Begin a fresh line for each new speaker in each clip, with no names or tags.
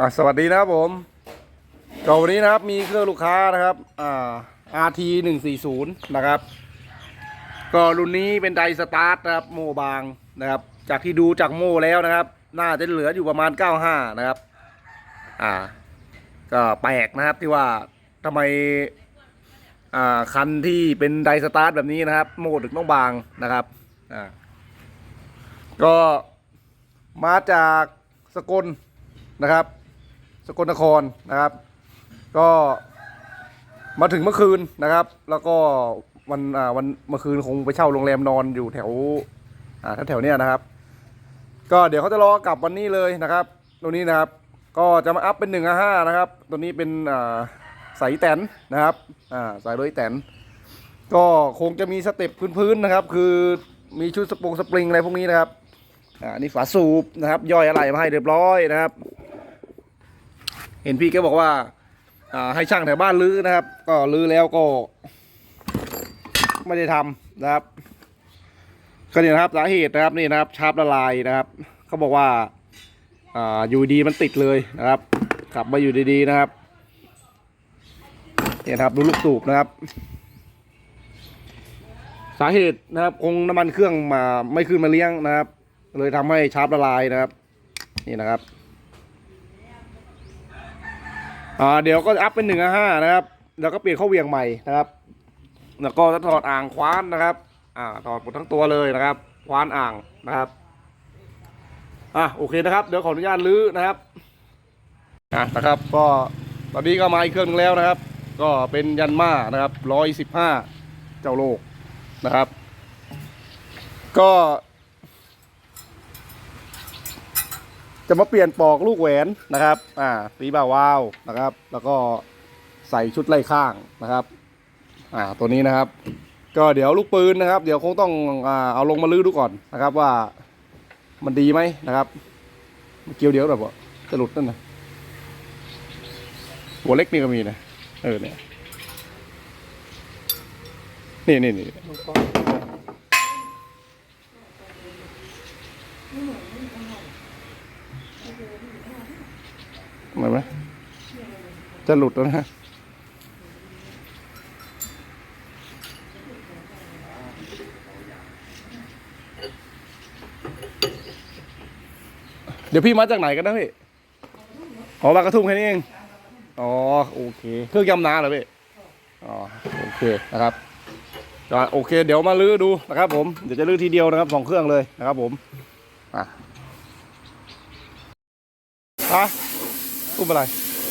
อะสวัสดีนะครับผมก็วันนี้นะครับมีเครื่องลูกค้านะครับอ่า RT 1 4 0นะครับ ก็รุ่นนี้เป็นไดสตาร์ทนะครับโมบางนะครับ จากที่ดูจากโมแล้วนะครับ น่าจะเหลืออยู่ประมาณ 95 นะครับ อ่า ก็แปลกนะครับที่ว่าทำไมอ่าคันที่เป็นไดสตาร์ทแบบนี้นะครับ โมถึงต้องบางนะครับอ่าก็มาจากสกลนะครับ สกลนครนะครับ ก็มาถึงเมื่อคืนนะครับ แล้วก็วันอ่าวันเมื่อคืนคงไปเช่าโรงแรมนอนอยู่แถวอ่าแถวเนี้ยนะครับ ก็เดี๋ยวเขาจะรอกลับวันนี้เลยนะครับ ตัวนี้นะครับ ก็จะมาอัพเป็นหนึ่งห้านะครับ ตัวนี้เป็นอ่าสายแตนนะครับอ่าสายด้วยแตนก็คงจะมีสเต็ปพื้นๆนะครับ คือมีชุดสปงสปริงอะไรพวกนี้นะครับอ่านี่ฝาสูบนะครับ ย่อยอะไรมาให้เรียบร้อยนะครับ เห็นพี่แกบอกว่าให้ช่างแถวบ้านลื้อนะครับ ก็ลื้อแล้วก็ ไม่ได้ทำนะครับก็นี่นะครับสาเหตุนะครับนี่นะครับชาร์ปละลายนะครับเขาบอกว่าอ่าอยู่ดีมันติดเลยนะครับขับมาอยู่ดีๆนะครับเนี่ยครับดูลูกสูบนะครับ สาเหตุนะครับคงน้ำมันเครื่องมาไม่ขึ้นมาเลี้ยงนะครับ เลยทำให้ชาร์ปละลายนะครับ นี่นะครับ อ่าเดี๋ยวก็อัพเป็นหนึ่งห้านะครับ แล้วก็เปลี่ยนข้าเวียงใหม่นะครับ แล้วก็จะถอดอ่างคว้านนะครับ อ่าถอดหมดทั้งตัวเลยนะครับ คว้านอ่างนะครับอะโอเคนะครับ เดี๋ยวขออนุญาตลื้อนะครับอะนะครับก็ตอนนี้ก็มาอีกเครื่องนึงแล้วนะครับ ก็เป็นยันมานะครับร้อยสิบห้าเจ้าโลกนะครับ ก็ จะมาเปลี่ยนปอกลูกแหวนนะครับ อ่าตีบ่าวาวนะครับ แล้วก็ใส่ชุดไล่ข้างนะครับ อ่า ตัวนี้นะครับ ก็เดี๋ยวลูกปืนนะครับ เดี๋ยวคงต้องอ่าเอาลงมาลื้อดูก่อนนะครับ ว่ามันดีไหมนะครับ เกี่ยวเดียวแบบว่าจะหลุดนั่นนะหัวเล็กนี่ก็มีนะ เออเนี่ย นี่นี่นี่ เห็นไหมจะหลุดแล้วนะเดี๋ยวพี่มาจากไหนกันนะพี่ อ๋อบางกระทุ่มแค่นี้เอง อ๋อโอเค เครื่องยำนาเหรอพี่ อ๋อโอเคนะครับก็โอเค เดี๋ยวมาลื้อดูนะครับผม เดี๋ยวจะลื้อทีเดียวนะครับสองเครื่องเลยนะครับผม อะอะ ตุ้มอะไร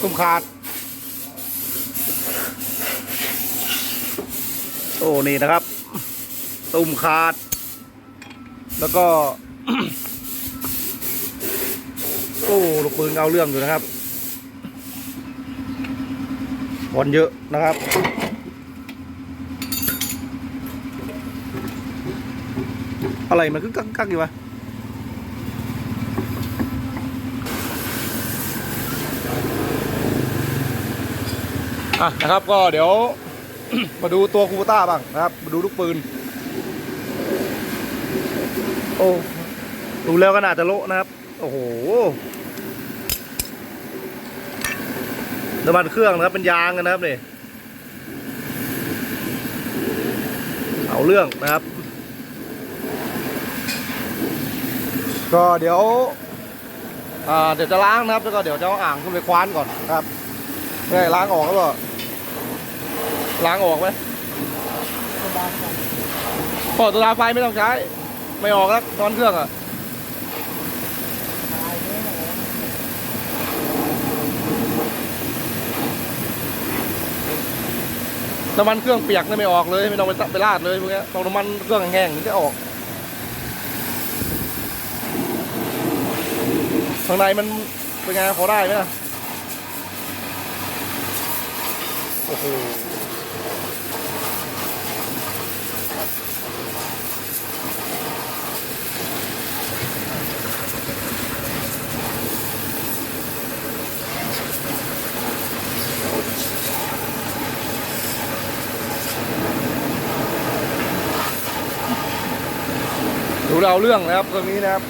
ตุ้มขาด โอ้ นี่นะครับ ตุ้มขาด แล้วก็ โอ้ลูกปืนเอาเรื่องอยู่นะครับบอลเยอะนะครับอะไรมันก็กักกักอยู่วะ อะนะครับก็เดี๋ยว มาดูตัวคูโบต้าบ้างนะครับมาดูลูกปืน โอ้ดูแล้วก็น่าจะโละนะครับ โอ้โหน้ำมันเครื่องนะครับเป็นยางกันนะครับนี่เอาเรื่องนะครับ ก็เดี๋ยวอ่าเดี๋ยวจะล้างนะครับแล้วก็เดี๋ยวจะเอาอ่างขึ้นไปคว้านก่อนนะครับนี่ล้างออกแล้วก็ ล้างออกไหมพอตัวดาไฟไม่ต้องใช้ ไม่ออกแล้วตอนเครื่องอะน้ำมันเครื่องเปียกนี่ไม่ออกเลย ไม่ต้องไปไปราดเลยพวกนี้ต้องน้ำมันเครื่องแห้งๆถึงจะออกข้างในมันเป็นไงพอได้ไหมล่ะโอ้โห เราเรื่องนะครับตรงนี้นะครับ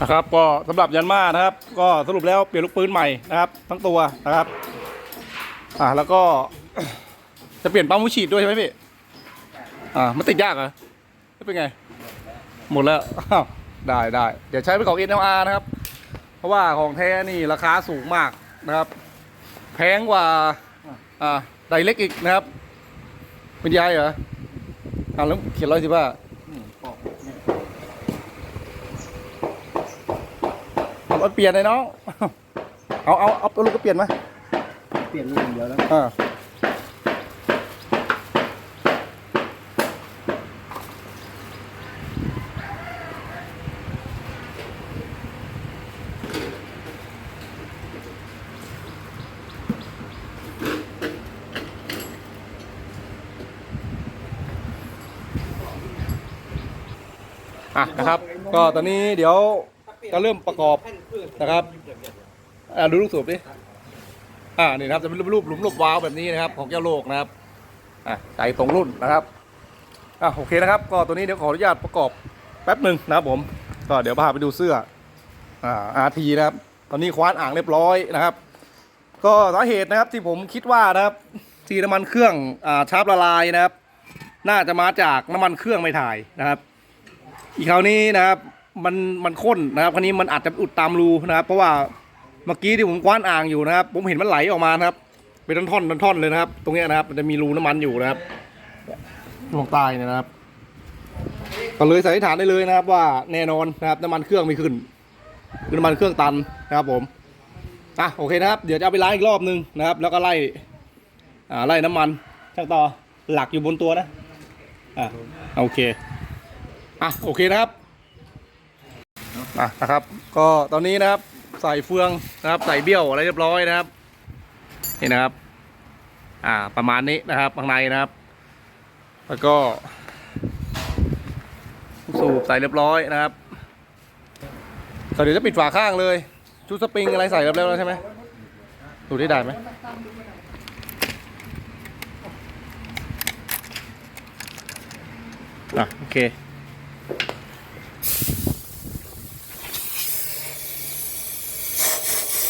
นะครับก็สำหรับยันมานะครับ ก็สรุปแล้วเปลี่ยนลูกปืนใหม่นะครับ ทั้งตัวนะครับอ่าแล้วก็จะเปลี่ยนปั๊มหัวฉีดด้วยใช่ไหมพี่อ่ามันติดยากเหรอเป็นไง หมดแล้วอ้าวได้ได้เดี๋ยวใช้เป็นของ NLR นะครับ เพราะว่าของแท้นี่ราคาสูงมากนะครับ แพงกว่าอ่าไดเล็กอีกนะครับเป็นยายเหรออ่าแล้วเขียนร้อยสิบห้าเอาเปลี่ยนเลยน้องเอาเอาเอาตัวลูกก็เปลี่ยนไหม
เปลี่ยนลูกอย่างเดียวแล้ว
อ่า อะนะครับ ก็ตอนนี้เดี๋ยวจะเริ่มประกอบนะครับอ่าดูลูกสูบดิอ่านี่นะครับจะเป็นรูปหลุมหลบวาล์วแบบนี้นะครับ ของเจ้าโลกนะครับอะใจตรงรุ่นนะครับอะโอเคนะครับ ก็ตัวนี้เดี๋ยวขออนุญาตประกอบแป๊บหนึ่งนะครับผม ก็เดี๋ยวพาไปดูเสื้ออ่าอาทีนะครับ ตอนนี้คว้านอ่างเรียบร้อยนะครับ ก็สาเหตุนะครับที่ผมคิดว่านะครับที่น้ำมันเครื่องอ่าชาร์ปละลายนะครับ น่าจะมาจากน้ำมันเครื่องไม่ถ่ายนะครับ อีกคราวนี้นะครับมันมันข้นนะครับคราวนี้มันอาจจะอุดตามรูนะครับ เพราะว่าเมื่อกี้ที่ผมคว้านอ่างอยู่นะครับ ผมเห็นมันไหลออกมานะครับ เป็นท่อนๆท่อนๆเลยนะครับ ตรงนี้นะครับมันจะมีรูน้ำมันอยู่นะครับตรงใต้เนี่ยนะครับก็เลยสันนิษฐานได้เลยนะครับ ว่าแน่นอนนะครับน้ำมันเครื่องไม่ขึ้นคือน้ำมันเครื่องตันนะครับผมอะโอเคนะครับ เดี๋ยวจะเอาไปล้างอีกรอบนึงนะครับ แล้วก็ไล่อ่าไล่น้ำมันช่างต่อหลักอยู่บนตัวนะอะโอเค อะโอเคนะครับอะนะครับ ก็ตอนนี้นะครับใส่เฟืองนะครับ ใส่เบี้ยวอะไรเรียบร้อยนะครับนี่นะครับ อ่าประมาณนี้นะครับข้างในนะครับ แล้วก็สูบใส่เรียบร้อยนะครับก็เดี๋ยวจะปิดฝาข้างเลย ชุดสปริงอะไรใส่เรียบร้อยแล้วใช่ไหมดูได้ได้ไหมอะโอเค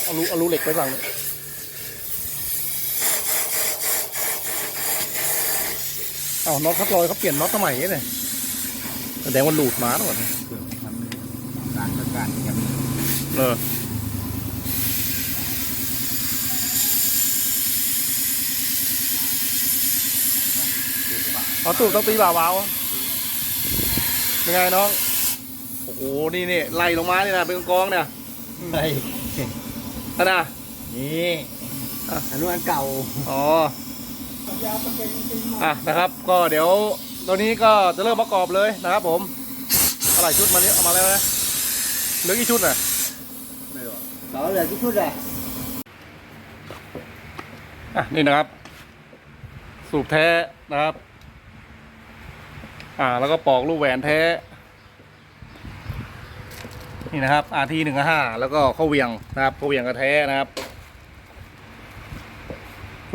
เอา รูเอารูเหล็กไปฝั่งเอาน็อตครับลอยเขาเปลี่ยนน็อตสมัยนี้เลยแสดงว่าหลุดมาแล้วก่อน
การประกันกัน
เออเอาตูดต้องตีบ่าวาวเป็นไงน้อง โอ้โห นี่นี่ไล่ลงมานี่นะเป็นกองเนี่ย
ไอ้
นั่นนะ
นี่อันนู้นอันเก่า
อ๋ออะนะครับ ก็เดี๋ยวตัวนี้ก็จะเริ่มประกอบเลยนะครับ ผมอะไรชุดมานี้เอามาแล้วนะเหลือกี่ชุดน่ะ
ต่อเหลือกี่ชุดอะ
อะนี่นะครับ สูบแท้นะครับ อ่า แล้วก็ปอกลูกแหวนแท้ นี่นะครับ RT หนึ่งห้าแล้วก็เข้าเวียงนะครับเข้าเวียงกระแท้นะครับ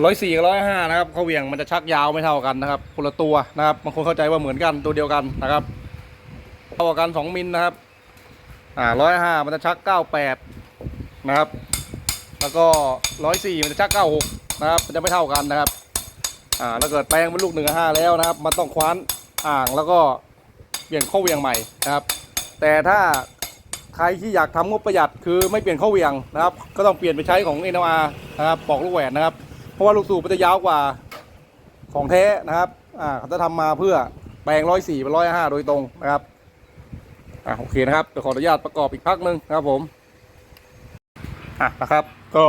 ร้อยสี่กับร้อยห้านะครับเข้าเวียงมันจะชักยาวไม่เท่ากันนะครับคนละตัวนะครับบางคนเข้าใจว่าเหมือนกันตัวเดียวกันนะครับเท่ากันสองมิลนะครับ อ่าร้อยห้ามันจะชักเก้าแปดนะครับ แล้วก็ร้อยสี่มันจะชักเก้าหกนะครับมันจะไม่เท่ากันนะครับ อ่าแล้วเกิดแปลงเป็นลูกหนึ่งห้าแล้วนะครับ มันต้องคว้านอ่างแล้วก็เปลี่ยนข้อเวียงใหม่นะครับ แต่ถ้า ใครที่อยากทำงบประหยัดคือไม่เปลี่ยนข้อเวียงนะครับ ก็ต้องเปลี่ยนไปใช้ของ n อ r นะครับปอกลูกแหวนนะครับ เพราะว่าลูกสูบมันจะยาวกว่าของแท้นะครับอ่าเขาจะทำมาเพื่อแปลงร้อยสี่เป็นร้อยห้าโดยตรงนะครับอ่าโอเคนะครับเดี๋ยวขออนุญาตประกอบอีกพักหนึ่งนะครับผมอะนะครับก็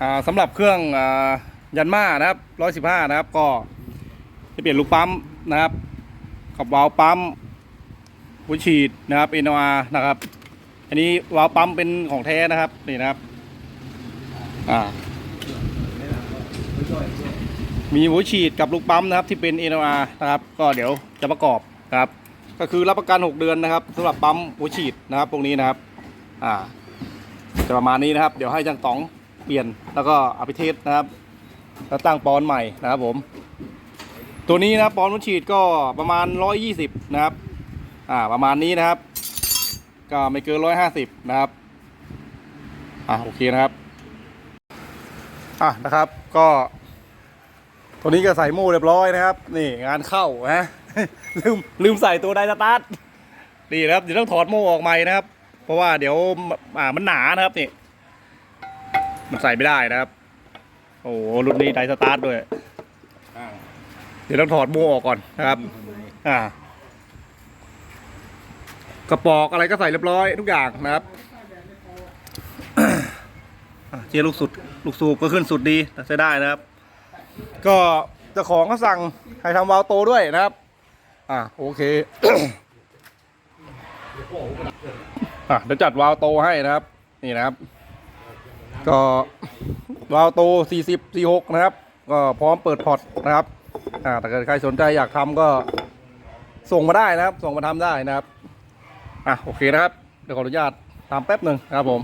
อ่าสำหรับเครื่องอ่ายันมานะครับร้อยสิบห้านะครับ ก็จะเปลี่ยนลูกปั๊มนะครับขอบวาล์วปั๊ม หัวฉีดนะครับ NR นะครับ อันนี้วาล์วปั๊มเป็นของแท้นะครับนี่นะครับ อ่า มีหัวฉีดกับลูกปั๊มนะครับ ที่เป็น NR นะครับ ก็เดี๋ยวจะประกอบนะครับ ก็คือรับประกัน 6 เดือนนะครับสำหรับปั๊มหัวฉีดนะครับ ตรงนี้นะครับ อ่าจะประมาณนี้นะครับ เดี๋ยวให้จังต๋องเปลี่ยนแล้วก็อาไปเทสนะครับ แล้วตั้งปอนใหม่นะครับผม ตัวนี้นะปอนด์วัฉีดก็ประมาณ 120 นะครับ อ่าประมาณนี้นะครับ ก็ไม่เกินร้อยห้าสิบนะครับอะโอเคนะครับอะนะครับ ก็ตัวนี้ก็ใส่โม่เรียบร้อยนะครับ นี่งานเข้านะลืมลืมใส่ตัวไดสตาร์ทนี่นะครับเดี๋ยวต้องถอดโม่ออกใหม่นะครับ เพราะว่าเดี๋ยวอ่ามันหนานะครับนี่มันใส่ไม่ได้นะครับ โอ้รุ่นนี้ไดสตาร์ทด้วย เดี๋ยวต้องถอดโม่ออกก่อนนะครับ อ่า กระปอกอะไรก็ใส่เรียบร้อยทุกอย่างนะครับเจียร์ลูกสุดลูกสูบก็ขึ้นสุดดีใช้ได้นะครับ ก็เจ้าของเขาสั่งให้ทำวาล์วโตด้วยนะครับ อ่าโอเคอะเดี๋ยวจัดวาล์วโตให้นะครับ นี่นะครับ ก็วาล์วโต 40 46 นะครับ ก็พร้อมเปิดพอร์ตนะครับอ่าแต่ใครสนใจอยากทำก็ส่งมาได้นะครับ ส่งมาทำได้นะครับ อะโอเคนะครับเดี๋ยวขออนุญาตตามแป๊บหนึ่งนะครับผม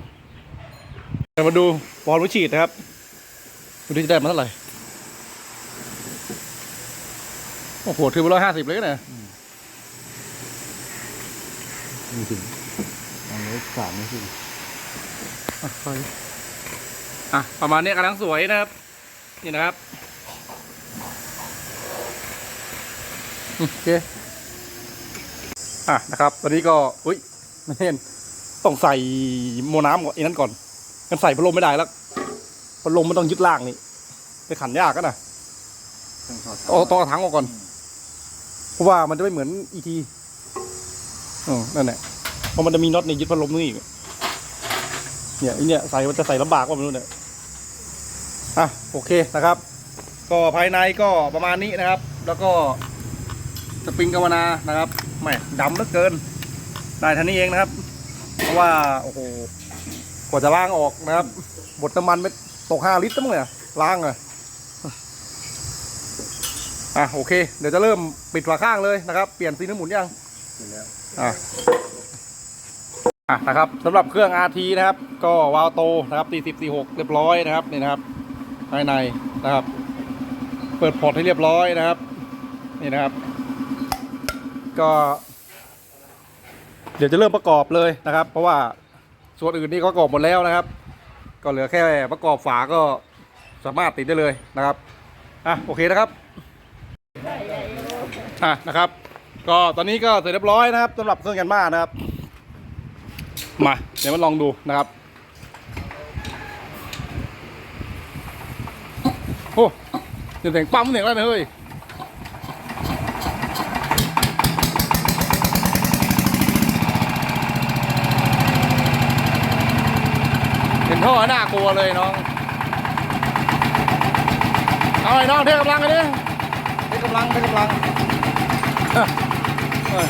เดี๋ยวมาดูบอลวิฉีดนะครับดูที่จะได้มาเท่าไหร่โอ้โหถือไปร้อยห้าสิบเลยนะ
ไม่ถึงอันนี้สามไม่ถึง
อะไปอะประมาณนี้กำลังสวยนะครับ นี่นะครับโอเค อะนะครับ ตอนนี้ก็อุ้ยไม่เห็นต้องใส่โมน้ำก่อนอีนั้นก่อนกันใส่พัดลมไม่ได้แล้วพัดลมมันต้องยึดล่างนี่ไปขันยากกันนะ
ต้อง
ต้องเอาถังออกก่อน เพราะว่ามันจะไม่เหมือนอีทีอืมนั่นแหละเพราะมันจะมีน็อตในยึดพัดลมนี่อีกเนี่ยไอเนี่ยใส่มันจะใส่ลำบากว่าไม่รู้เนี่ยอะโอเคนะครับ ก็ภายในก็ประมาณนี้นะครับ แล้วก็สปริงกาวนานะครับ แหม่ดำเหลือเกิน ได้เท่านี้เองนะครับ เพราะว่าโอ้โหกว่าจะล้างออกนะครับ บดน้ำมันไปตกห้าลิตรตั้งเลยอะล้างเลยอะโอเค เดี๋ยวจะเริ่มปิดฝาข้างเลยนะครับ เปลี่ยนซีนหมุนยัง
เสร็จแล้ว
อะอะนะครับสำหรับเครื่อง RT นะครับ ก็วาล์วโตนะครับ40 46เรียบร้อยนะครับนี่นะครับภายในนะครับ เปิดพอร์ตให้เรียบร้อยนะครับ นี่นะครับ ก็ เดี๋ยวจะเริ่มประกอบเลยนะครับ เพราะว่าส่วนอื่นนี่ก็ประกอบหมดแล้วนะครับ ก็เหลือแค่ประกอบฝาก็สามารถติดได้เลยนะครับอะโอเคนะครับอะนะครับ ก็ตอนนี้ก็เสร็จเรียบร้อยนะครับสำหรับเครื่องยันมานะครับ มาเดี๋ยวมาลองดูนะครับโอ้เสียงปั๊มเสียงอะไรนะเฮ้ยเห็นท่ อหน้ากลัวเลยน้อง เอาไอ้น้องเทกำลังกันดิเทกำลังเทกำลังเออเออ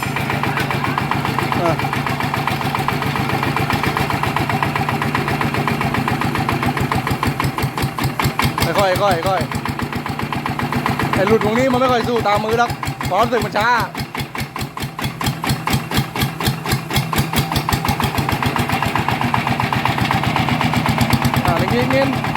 เออค่อยค่อยค่อยไอ้หลุดตรงนี้มันไม่ค่อยสู้ตามมือแล้วเพราะรู้สึกมันช้า อ่าเงี้ยเงี้ย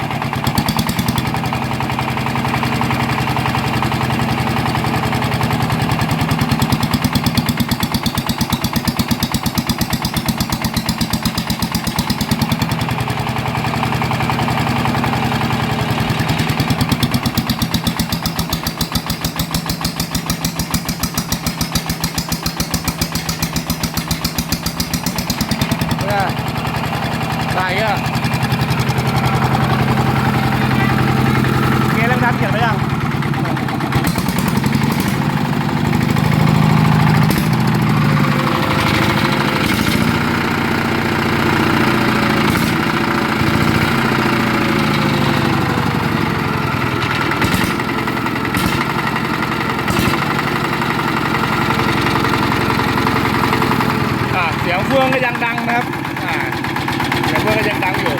เนี่ยได้เงี้ยเงี้ยเรื่องนั้นเขียนไปยังอ่าเสียงเฟืองก็ยังดังนะครับ อ่าเสียงเฟืองก็ยังดังอยู่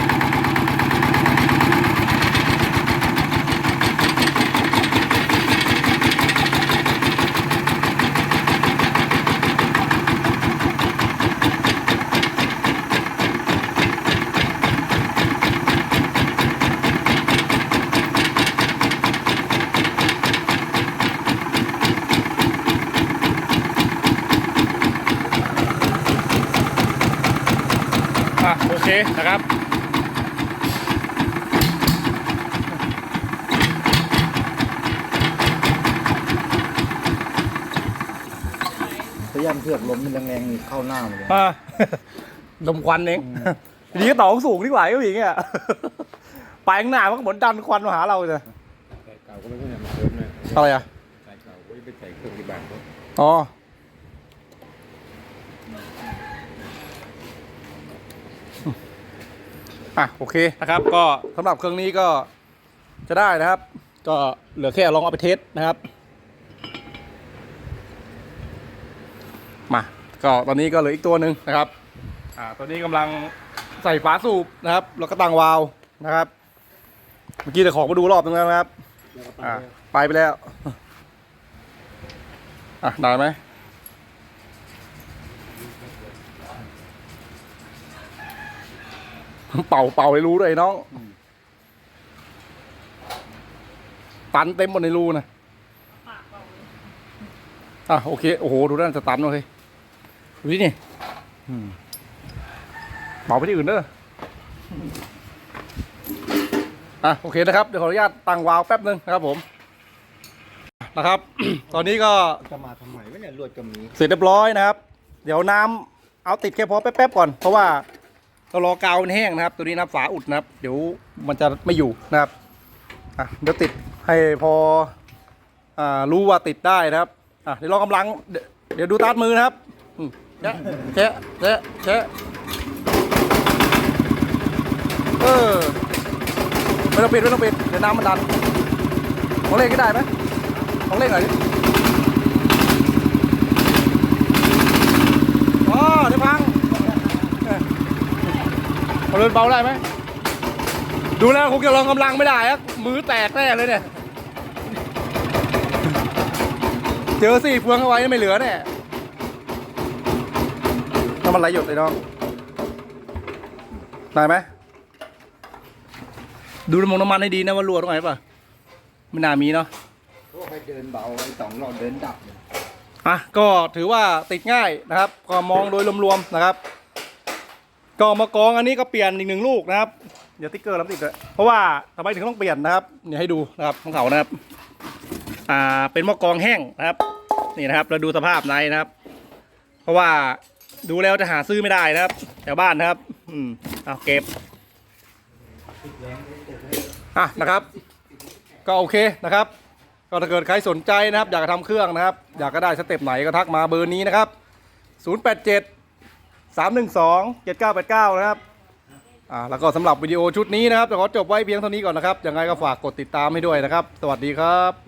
โอเคนะครับ
พยายามเทือกลมมันแรงๆนี่เข้าหน้าหมดเลย
อ่า ดมควันเองทีนี้ก็ต่อสูงดีกว่าก็อย่างเงี้ยไปข้างหน้ามันก็เหมือนดันควันมาหาเราเลย
ใส่เก่าก็ไม่ใช่มาเติมนะ
อะไรอะ
ใส่เก่าก็ไปใส่เครื่องที่บ้านเขา
อ๋อ อะโอเคนะครับ ก็สำหรับเครื่องนี้ก็จะได้นะครับ ก็เหลือแค่ลองเอาไปเทสนะครับ มาก็ตอนนี้ก็เหลืออีกตัวหนึ่งนะครับอ่าตัวนี้กำลังใส่ฝาสูบนะครับ แล้วก็ตั้งวาล์วนะครับ เมื่อกี้แต่ของมาดูรอบนึงแล้วนะครับอ่าไปไปแล้วอะได้ไหม เป่าเป่าให้รู้ด้วยน้อง ตันเต็มหมดในรูนะอะโอเค โอ้โห ดูด้านสตันเลยดูที่นี่
อืม
เป่าไปที่อื่นเด้ออะโอเคนะครับ เดี๋ยวขออนุญาตตั้งวาล์วแป๊บนึงนะครับผมนะครับ ตอนนี้ก็
จะมาทำไมวะเนี่ยลวดก็มี
เสร็จเรียบร้อยนะครับ เดี๋ยวน้ำเอาติดแค่พอแป๊บๆก่อน เพราะว่า เรารอกาวมันแห้งนะครับ ตัวนี้นะฝาอุดนะครับ เดี๋ยวมันจะไม่อยู่นะครับอะเดี๋ยวติดให้พออ่ารู้ว่าติดได้นะครับอะเดี๋ยวลองกำลังเดี๋ยวเดี๋ยวดูตาดมือนะครับอืมแชะแชะแชะแชะเออไม่ต้องปิดไม่ต้องปิดเดี๋ยวน้ำมันดันของเล่นก็ได้ไหมของเล่นหน่อยดิ อ๋อเดี๋ยวพังเอ้ย เอาเดินเบาได้ไหม ดูแล้วคงจะลองกำลังไม่ได้อะมือแตกแน่เลยเนี่ย เจอสี่เฟืองเอาไว้ไม่เหลือแน่น้ำมันไหลหยดเลยน้องได้ไหม ดูน้ำมันน้ำมันให้ดีนะว่ารั่วตรงไหนป่ะไม่น่ามีเนาะ
พวกให้เดินเบาไอ้สองรอบเดินดับเลย
อะก็ถือว่าติดง่ายนะครับ ก็มองโดยรวมๆนะครับ ก็มากองอันนี้ก็เปลี่ยนอีกหนึ่งลูกนะครับเดี๋ยวติ๊กเกอร์รับติดเลยเพราะว่าทำไมถึงต้องเปลี่ยนนะครับเนี่ยให้ดูนะครับของเขานะครับ อ่าเป็นม้อกองแห้งนะครับ นี่นะครับ เราดูสภาพในนะครับ เพราะว่าดูแล้วจะหาซื้อไม่ได้นะครับแถวบ้านนะครับ อืมเอาเก็บอะนะครับ ก็โอเคนะครับ ก็ถ้าเกิดใครสนใจนะครับ อยากจะทำเครื่องนะครับ อยากก็ได้สเต็ปไหนก็ทักมาเบอร์นี้นะครับ 087 312 7989 นะครับอ่าแล้วก็สำหรับวิดีโอชุดนี้นะครับจะขอจบไว้เพียงเท่านี้ก่อนนะครับยังไงก็ฝากกดติดตามให้ด้วยนะครับ สวัสดีครับ